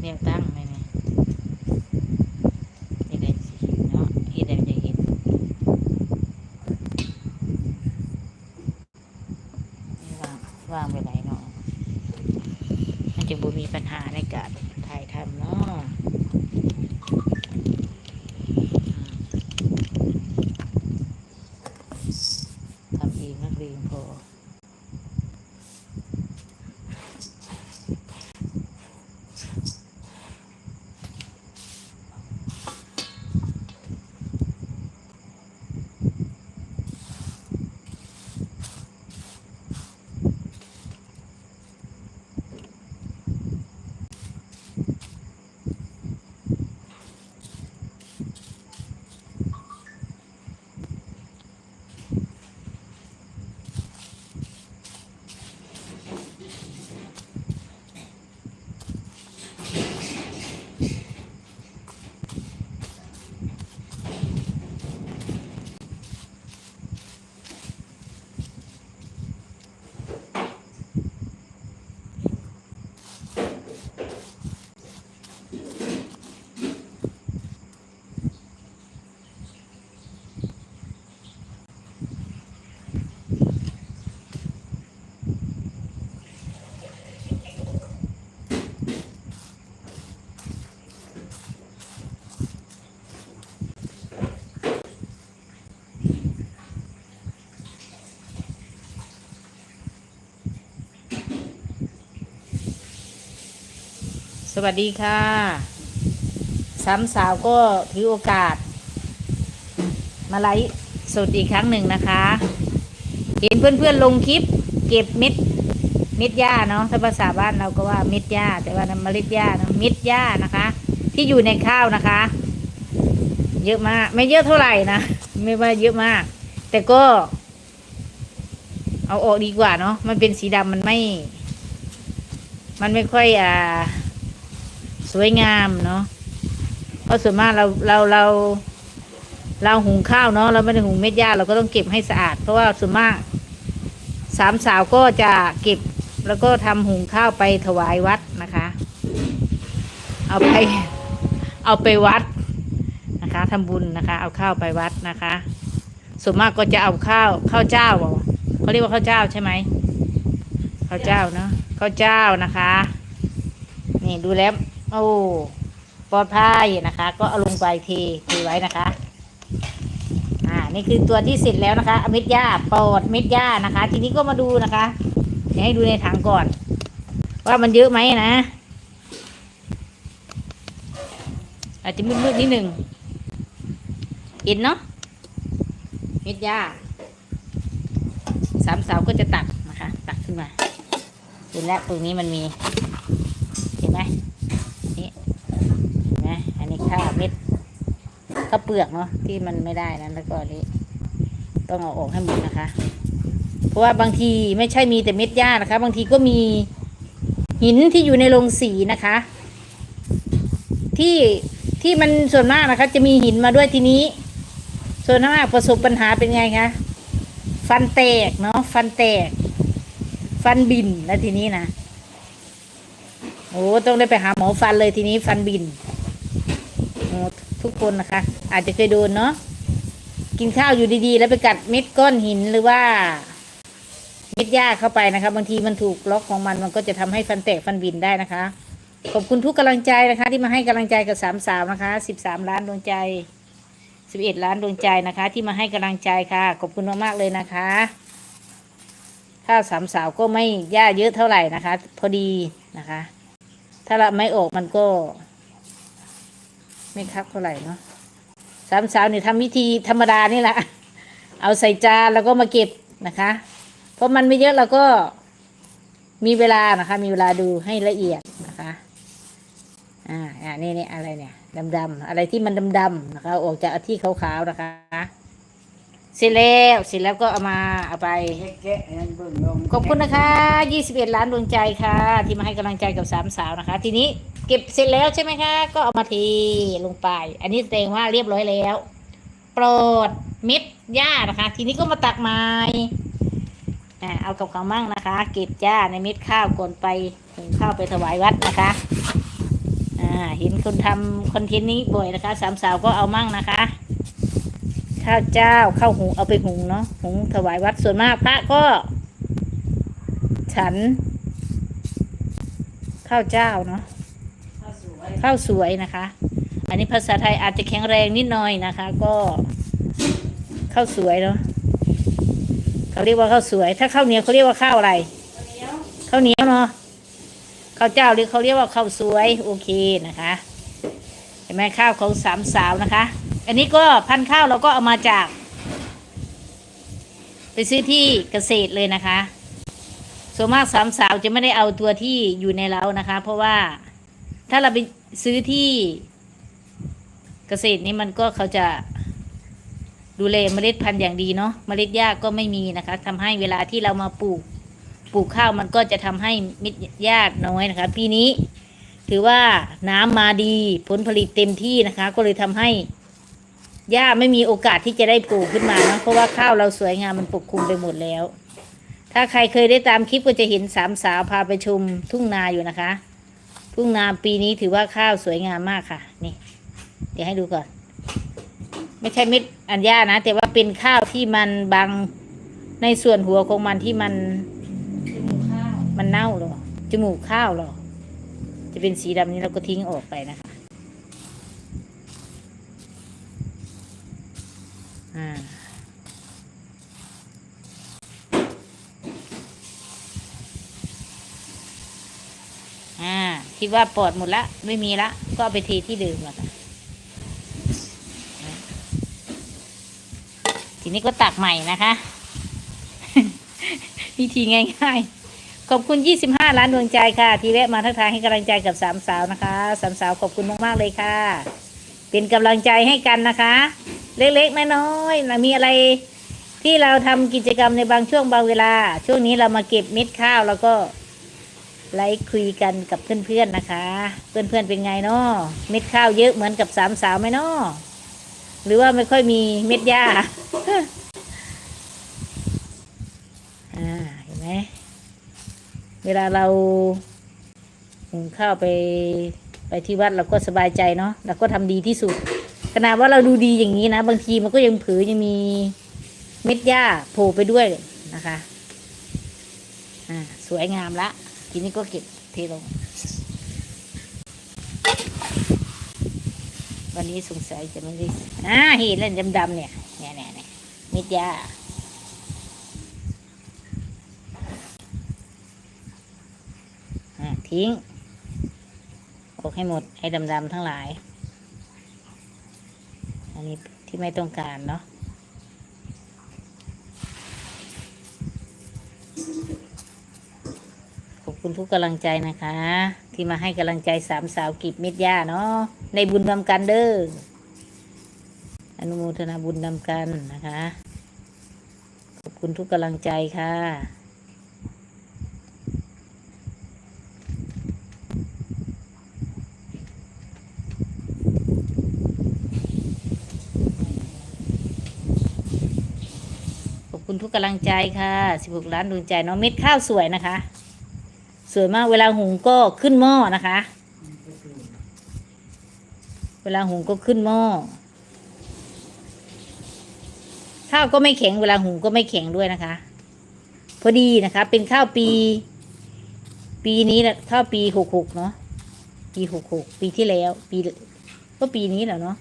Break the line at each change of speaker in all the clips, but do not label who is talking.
แนวตั้งไหมเนี่ยเฮ็ดได้สิเนาะเฮ็ดได้จะเฮ็ดนี่วางวางไปไหนเนาะมันจะบ่มีปัญหาในการถ่ายทำเนาะอืมทำเองนักเรียนพอ ส วัสดีค่ะสามสาวก็ถือโอกาส มาไลฟ์สดอีกครั้งหนึ่งนะคะ เห็นเพื่อนๆลงคลิป เก็บเม็ดเม็ดหญ้าเนาะถ้าภาษาบ้านเราก็ว่าเม็ดหญ้าแต่ว่านเมล็ดหญ้าเนอะเม็ดหญ้านะคะ ที่อยู่ในข้าวนะคะ เยอะมาก ไม่เยอะเท่าไหร่นะไม่ว่าเยอะมาก แต่ก็ เอาออกดีกว่าเนาะมันเป็นสีดำมันไม่ มันไม่ค่อยอ่า สวยงามเนาะเพราะส่วนมากเราเราเรา เราหุงข้าวเนาะเราไม่ได้หุงเม็ดหญ้าเราก็ต้องเก็บให้สะอาด เพราะว่าส่วนมากสามสาวก็จะเก็บแล้วก็ทำหุงข้าวไปถวายวัดนะคะ เอาไป เอาไปวัดนะคะทำบุญนะคะ เอาข้าวไปวัดนะคะ ส่วนมากก็จะเอาข้าวข้าวเจ้าเขาเรียกว่าข้าวเจ้าใช่ไหมข้าวเจ้าเนาะข้าวเจ้านะคะ นี่ดูแล้ว โอ้ปลอดภัยนะคะ ก็เอาลงไปเทเทไว้นะคะ อ่า นี่คือตัวที่เสร็จแล้วนะคะเม็ดหญ้าปอดเม็ดหญ้านะคะ ทีนี้ก็มาดูนะคะเดี๋ยวให้ดูในถังก่อน ว่ามันเยอะไหมนะ อาจจะมืดๆนิดหนึ่งเห็นเนาะเม็ดหญ้าสามสาวก็จะตักนะคะ ตักขึ้นมาเห็นแล้วตรงนี้มันมี เห็นไหมนี่เห็นไหมอันนี้ข้าวเม็ด ข้าวเปลือกเนาะที่มันไม่ได้นั้นแล้วก็อันนี้ ต้องเอาออกให้หมดนะคะ เพราะว่าบางทีไม่ใช่มีแต่เม็ดหญ้านะคะ บางทีก็มีหินที่อยู่ในโรงสีนะคะ ที่ที่มันส่วนมากนะคะ จะมีหินมาด้วยทีนี้ ส่วนมากประสบปัญหาเป็นไงคะฟันแตกเนาะฟันแตก ฟันบินแล้วทีนี้นะโอ้ต้องได้ไปหาหมอฟันเลยทีนี้ฟันบินทุกคนนะคะ อาจจะเคยโดนเนาะกินข้าวอยู่ดีๆ แล้วไปกัดเม็ดก้อนหินหรือว่า เม็ดหญ้าเข้าไปนะคะบางทีมันถูกล็อกของมันมันก็จะทำให้ฟันแตกฟันบินได้นะคะ ขอบคุณทุกกำลังใจนะคะ ที่มาให้กำลังใจกับสามสาวนะคะสิบสามล้านดวงใจสิบเอ็ดล้านดวงใจนะคะ ที่มาให้กำลังใจค่ะ ขอบคุณมากๆเลยนะคะข้าวสามสาวก็ไม่หญ้าเยอะเท่าไหร่นะคะ พอดีนะคะ ถ้าเราไม่ออกมันก็ ไม่คักเท่าไหร่เนาะ สามสาวเนี่ยทำวิธีธรรมดานี่แหละเอาใส่จานแล้วก็มาเก็บนะคะ เพราะมันไม่เยอะเราก็มีเวลานะคะ มีเวลาดูให้ละเอียดนะคะอ่าอ่านี่นี่อะไรเนี่ยดำๆอะไรที่มันดำๆนะคะออกจากที่ขาวๆนะคะเสร็จแล้วเสร็จแล้วก็เอามาเอาไป
แกะๆนั่นเบิ่งลง
ขอบคุณนะคะ 21 ล้านดวงใจค่ะ ที่มาให้กำลังใจกับสามสาวนะคะ ทีนี้ เก็บเสร็จแล้วใช่ไหมคะ ก็เอามาเทลงไป อันนี้แสดงว่าเรียบร้อยแล้วโปลอดเม็ดหญ้านะคะ ทีนี้ก็มาตักไม้อ่าเอากับข้าวมั่งนะคะ เก็บจ้าในเม็ดข้าวก่อนไปหุงข้าวไปถวายวัดนะคะอ่าเห็นคนทำคอนเทนต์นี้บ่อยนะคะ สามสาวก็เอามั่งนะคะ ข้าวเจ้าข้าวหุงเอาไปหุงเนาะหุงถวายวัดส่วนมากพระก็ ฉัน ข้าวเจ้าเนาะ ข้าวสวยนะคะ อันนี้ภาษาไทยอาจจะแข็งแรงนิดหน่อยนะคะ ก็ข้าวสวยเนาะเขาเรียกว่าข้าวสวย ถ้าข้าวเหนียวเขาเรียกว่าข้าวอะไรข้าวเหนียวเนาะข้าวเจ้าเรียกเขาเรียกว่าข้าวสวยโอเคนะคะ เห็นไหมข้าวของสามสาวนะคะ อันนี้ก็พันข้าวเราก็เอามาจาก ไปซื้อที่เกษตรเลยนะคะส่วนมากสามสาวจะไม่ได้เอาตัวที่อยู่ในเล้านะคะ เพราะว่าถ้าเราไป ซื้อที่เกษตรนี้มันก็เขาจะดูแลเมล็ดพันธุ์อย่างดีเนาะเมล็ดหญ้าก็ไม่มีนะคะทำให้เวลาที่เรามาปลูกปลูกข้าวมันก็จะทำให้เม็ดหญ้าน้อยนะคะ ปีนี้ถือว่าน้ำมาดีผลผลิตเต็มที่นะคะ ก็เลยทำให้หญ้าไม่มีโอกาสที่จะได้ปลูกขึ้นมาเนาะเพราะว่าข้าวเราสวยงามมันปกคลุมไปหมดแล้ว ถ้าใครเคยได้ตามคลิปก็จะเห็นสามสาวพาไปชมทุ่งนาอยู่นะคะ ทุ่งนาปีนี้ถือว่าข้าวสวยงามมากค่ะ นี่ เดี๋ยวให้ดูก่อน ไม่ใช่เม็ดอัญญานะ แต่ว่าเป็นข้าวที่มันบางในส่วนหัวของมันที่มันมันเน่าหรอจมูกข้าวหรอจะเป็นสีดำนี้เราก็ทิ้งออกไปนะคะ อ่า อ่า คิดว่าปลอดหมดละ ไม่มีละ ก็เอาไปเทที่เดิมละทีนี้ก็ตักใหม่นะคะ วิธีง่ายๆ ขอบคุณ 25 ล้านดวงใจค่ะ ที่แวะมาทักทายให้กำลังใจกับสามสาวนะคะสามสาวขอบคุณมากๆเลยค่ะ เป็นกำลังใจให้กันนะคะ เล็กๆน้อยๆมีอะไรที่เราทำกิจกรรมในบางช่วงบางเวลา ช่วงนี้เรามาเก็บเม็ดข้าวแล้วก็ ไลฟ์คุยกันกับเพื่อนๆนะคะ เพื่อนๆเป็นไงเนาะเม็ดข้าวเยอะเหมือนกับสามสาวไหมเนาะหรือว่าไม่ค่อยมีเม็ดหญ้าอ่าเห็นไหมเวลาเราหุงข้าวไปไปที่วัดเราก็สบายใจเนาะเราก็ทำดีที่สุด ขนาดว่าเราดูดีอย่างนี้นะ บางทีมันก็ยังเผือยังมีเม็ดหญ้าโผล่ไปด้วยนะคะ อ่า สวยงามละ ทีนี้ก็เก็บเทลง วันนี้สงสัยจะไม่ได้อ่าเห็นแล้วดำๆเนี่ยเนี่ยเนี่ยเนี่ยม็ดหญ้าทิ้งออกให้หมดไอ้ดำๆทั้งหลาย อันนี้ที่ไม่ต้องการเนาะ คุณทุกกำลังใจนะคะ ที่มาให้กำลังใจสามสาวกิบเม็ดย่าเนาะในบุญนำกันเด้ออนุโมทนาบุญนำกันนะคะ ขอบคุณทุกกำลังใจค่ะขอบคุณทุกกำลังใจค่ะ 16 ล้านดวงใจนาะเม็ดข้าวสวยนะคะ สวยมากเวลาหุงก็ขึ้นหม้อนะคะ เวลาหุงก็ขึ้นหม้อข้าวก็ไม่แข็งเวลาหุงก็ไม่แข็งด้วยนะคะ พอดีนะคะ เป็นข้าวปี ปีนี้แหละข้าวปีหกหกเนาะปีหกหกปีที่แล้ว ปีก็ปีนี้แหละเนาะ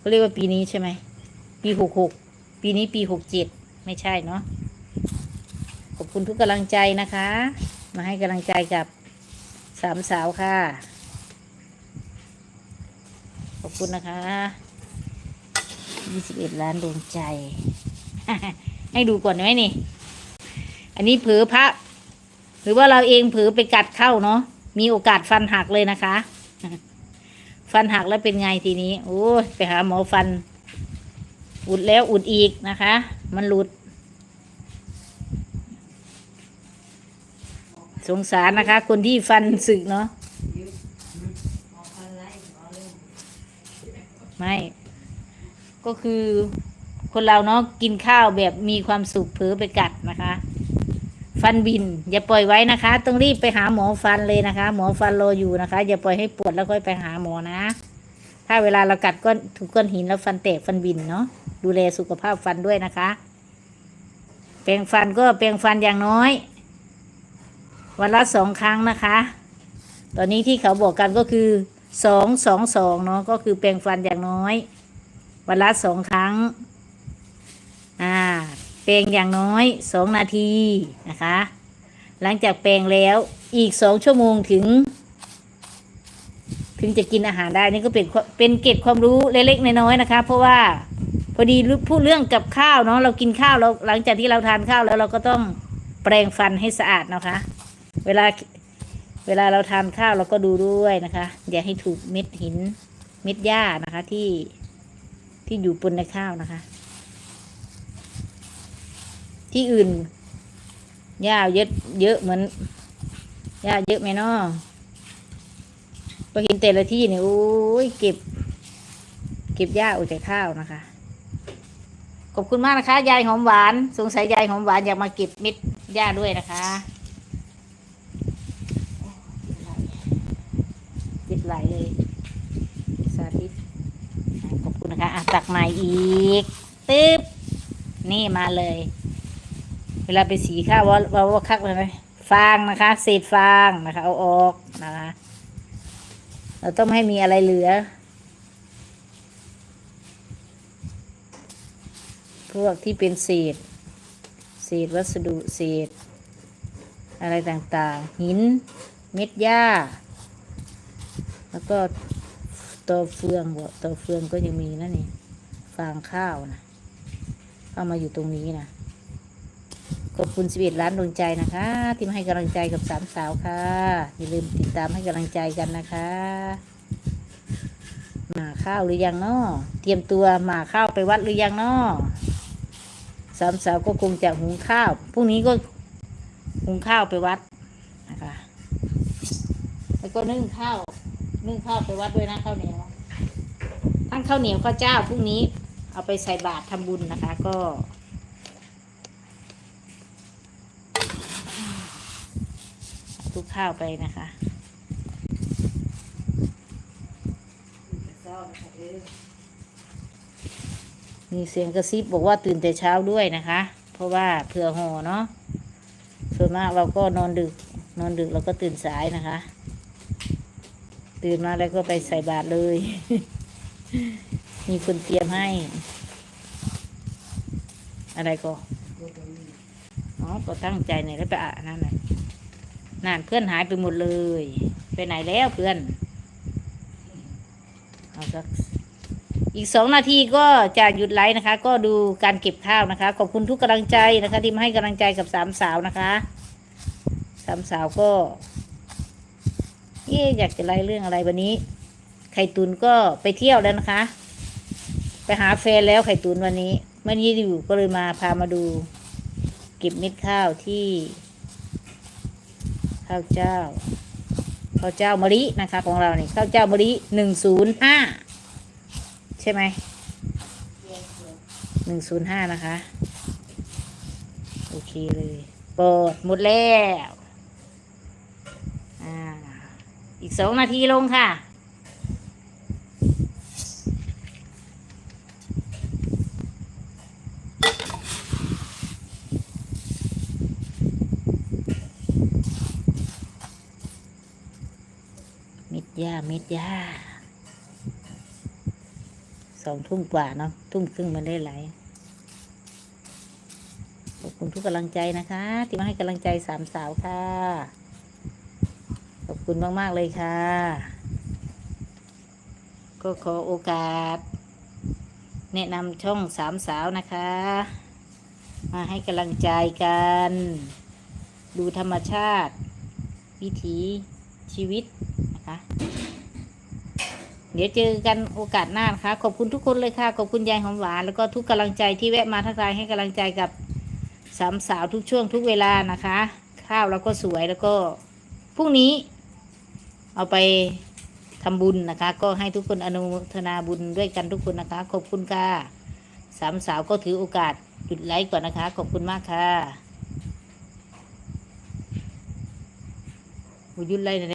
ก็เรียกว่าปีนี้ใช่ไหมปีหกหกปีนี้ปีหกเจ็ดไม่ใช่เนาะขอบคุณทุกกำลังใจนะคะ มาให้กำลังใจกับสามสาวค่ะ ขอบคุณนะคะ21ล้านดวงใจ ให้ดูก่อนไหมนี่ อันนี้เผือพระ หรือว่าเราเองเผือไปกัดเข้าเนาะ มีโอกาสฟันหักเลยนะคะ ฟันหักแล้วเป็นไงทีนี้ โอ้ยไปหาหมอฟัน อุดแล้วอุดอีกนะคะ มันหลุด สงสารนะคะ คนที่ฟันสึกเนาะไม่ ก็คือคนเราเนาะกินข้าวแบบมีความสุขเผลอไปกัดนะคะ ฟันบิน อย่าปล่อยไว้นะคะ ต้องรีบไปหาหมอฟันเลยนะคะ หมอฟันรออยู่นะคะ อย่าปล่อยให้ปวดแล้วค่อยไปหาหมอนะ ถ้าเวลาเรากัดก้อนถูกก้อนหินแล้วฟันแตกฟันบินเนาะดูแลสุขภาพฟันด้วยนะคะแปรงฟันก็แปรงฟันอย่างน้อย วันละสองครั้งนะคะ ตอนนี้ที่เขาบอกกันก็คือสองสองสองเนาะก็คือแปรงฟันอย่างน้อย วันละสองครั้ง อ่าแปรงอย่างน้อยสองนาทีนะคะ หลังจากแปรงแล้วอีกสองชั่วโมงถึง ถึงจะกินอาหารได้นี่ก็เป็นเป็นเกร็ดความรู้เล็กๆน้อยๆนะคะ เพราะว่าพอดีพูดเรื่องกับข้าวเนาะเรากินข้าวเราหลังจากที่เราทานข้าวแล้วเราก็ต้องแปรงฟันให้สะอาดนะคะ เวลาเวลาเราทานข้าวเราก็ดูด้วยนะคะ อย่าให้ถูกเม็ดหินเม็ดหญ้านะคะที่ที่อยู่ปนในข้าวนะคะ ที่อื่นหญ้าเยอะเยอะเหมือนหญ้าเยอะไหมเนาะพอเห็นแต่ละที่เนี่ยโอ้ยเก็บ เก็บหญ้าออกจากข้าวนะคะขอบคุณมากนะคะ ยายหอมหวาน สงสัยยายหอมหวานอยากมาเก็บเม็ดหญ้าด้วยนะคะติด ไหลเลย สาธิตขอบคุณนะคะอะตักใหม่อีกตึ๊บนี่มาเลย เวลาไปสีข้าวว่าว่าว่าคักเลยไหมฟางนะคะเศษฟางนะคะ เอาออกนะคะ เราต้องไม่ให้มีอะไรเหลือ พวกที่เป็นเศษ เศษวัสดุเศษ อะไรต่างๆ หิน เม็ดหญ้า แล้วก็ตอเฟืองบ่ตอเฟืองก็ยังมีนะนี่ ฟางข้าวนะเข้ามาอยู่ตรงนี้นะขอบคุณสิบเอ็ดล้านดวงใจนะคะ ที่มาให้กำลังใจกับสามสาวค่ะ อย่าลืมติดตามให้กำลังใจกันนะคะ หมาข้าวหรือยังเนาะเตรียมตัวหมาข้าวไปวัดหรือยังเนาะสามสาวก็คงจะหุงข้าวพรุ่งนี้ก็หุงข้าวไปวัดนะคะแล้วก็นึ่งข้าว นึ่งข้าวไปวัดด้วยนะข้าวเหนียวทั้งข้าวเหนียวข้าวเจ้าพรุ่งนี้ เอาไปใส่บาตรทำบุญนะคะ ก็ทุกข้าวไปนะคะมีเสียงกระซิบบอกว่าตื่นแต่เช้าด้วยนะคะ เพราะว่าเผื่อห่อเนาะส่วนมากเราก็นอนดึก นอนดึกเราก็ตื่นสายนะคะ ตื่นมาแล้วก็ไปใส่บาตรเลย มีคนเตรียมให้ อะไรก็อ๋อก็ตั้งใจเนี่ยแล้วไปอ่านนั่นแหละนั่นเพื่อนหายไปหมดเลย ไปไหนแล้วเพื่อนเอาสักอีกสองนาทีก็จะหยุดไลฟ์นะคะ ก็ดูการเก็บข้าวนะคะ ขอบคุณทุกกำลังใจนะคะ ที่มาให้กำลังใจกับสามสาวนะคะสามสาวก็ เอ๊อยากจะไล่เรื่องอะไรวันนี้ ไข่ตุนก็ไปเที่ยวแล้วนะคะ ไปหาแฟนแล้วไข่ตุนวันนี้เมื่อนี้อยู่ก็เลยมาพามาดูเก็บเม็ดข้าวที่ ข้าวเจ้า ข้าวเจ้ามะลินะคะ ของเราเนี่ยข้าวเจ้ามะลิหนึ่งศูนย์ห้าใช่ไหมหนึ่งศูนย์ห้านะคะ โอเคเลย เปิดหมดแล้ว อ่า อีกสองนาทีลงค่ะ เม็ดหญ้าเม็ดหญ้าสองทุ่มกว่าเนาะทุ่มครึ่งมันได้ไหลายขอบคุณทุกกำลังใจนะคะ ที่มาให้กำลังใจสามสาวค่ะ คุณมาก ๆ เลยค่ะ ก็ขอโอกาส แนะนำช่องสามสาวนะคะ มาให้กำลังใจกัน ดูธรรมชาติ วิถีชีวิตนะคะเดี๋ยวเจอกันโอกาสหน้านะคะ ขอบคุณทุกคนเลยค่ะ ขอบคุณยายหอมหวาน แล้วก็ทุกกำลังใจที่แวะมาทักทายให้กำลังใจกับสามสาวทุกช่วงทุกเวลานะคะ ข้าวแล้วก็สวยแล้วก็พรุ่งนี้ เอาไปทำบุญนะคะ ก็ให้ทุกคนอนุโมทนาบุญด้วยกันทุกคนนะคะ ขอบคุณค่ะสามสาวก็ถือโอกาสหยุดไลค์ก่อนนะคะ ขอบคุณมากค่ะหยุดไลค์